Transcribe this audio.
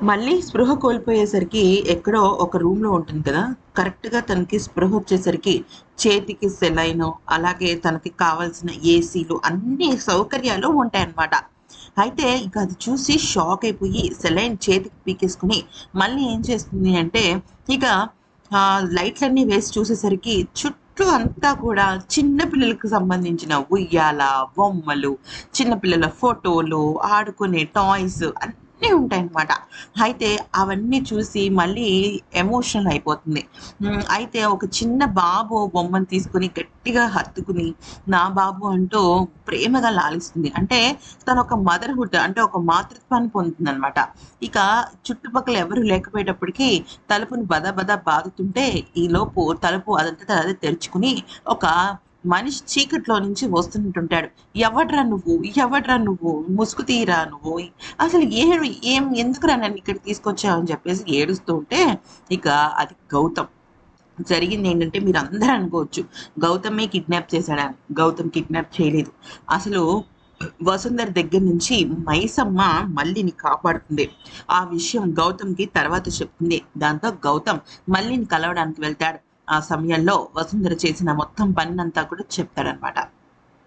మళ్ళీ స్పృహ కోల్పోయేసరికి ఎక్కడో ఒక రూమ్లో ఉంటుంది కదా కరెక్ట్గా తనకి స్పృహ వచ్చేసరికి చేతికి సెలైన్ అలాగే తనకి కావాల్సిన ఏసీలు అన్ని సౌకర్యాలు ఉంటాయన్నమాట. అయితే ఇక అది చూసి షాక్ అయిపోయి సెలైన్ చేతికి పీకేసుకుని మళ్ళీ ఏం చేస్తుంది అంటే ఇక ఆ, లైట్లన్నీ వేసి చూసేసరికి చుట్టూ అంతా కూడా చిన్న పిల్లలకు సంబంధించిన ఉయ్యాల బొమ్మలు చిన్నపిల్లల ఫోటోలు ఆడుకునే టాయ్స్ అన్నీ ఉంటాయన్నమాట. అయితే అవన్నీ చూసి మళ్ళీ ఎమోషనల్ అయిపోతుంది. అయితే ఒక చిన్న బాబు బొమ్మను తీసుకుని గట్టిగా హత్తుకుని నా బాబు అంటూ ప్రేమగా లాలిస్తుంది. అంటే తను ఒక మదర్హుడ్ అంటే ఒక మాతృత్వాన్ని పొందుతుంది అనమాట ఇక చుట్టుపక్కల ఎవరు లేకపోయేటప్పటికీ తలుపుని బద బద బాదుతుంటే ఈలోపు తలుపు అదంతా అదే తెరుచుకుని ఒక మనిషి చీకట్లో నుంచి వస్తుంటుంటాడు ఎవడ్రా నువ్వు? ఎవడ్రా నువ్వు? ముసుగు తీరా నువ్వు? అసలు ఏడు ఏం ఎందుకురా నన్ను ఇక్కడ తీసుకొచ్చావు? అని చెప్పేసి ఏడుస్తూ ఉంటే ఇక అది గౌతమ్. జరిగింది ఏంటంటే మీరు అందరూ అనుకోవచ్చు గౌతమే కిడ్నాప్ చేశాడని గౌతమ్ కిడ్నాప్ చేయలేదు. అసలు వసుంధర్ దగ్గర నుంచి మైసమ్మ మల్లిని కాపాడుతుంది ఆ విషయం గౌతమ్కి తర్వాత చెప్తుంది. దాంతో గౌతమ్ మల్లిని కలవడానికి వెళ్తాడు. ఆ సమయంలో వసుంధర చేసిన మొత్తం పని అంతా కూడా చెప్తాడనమాట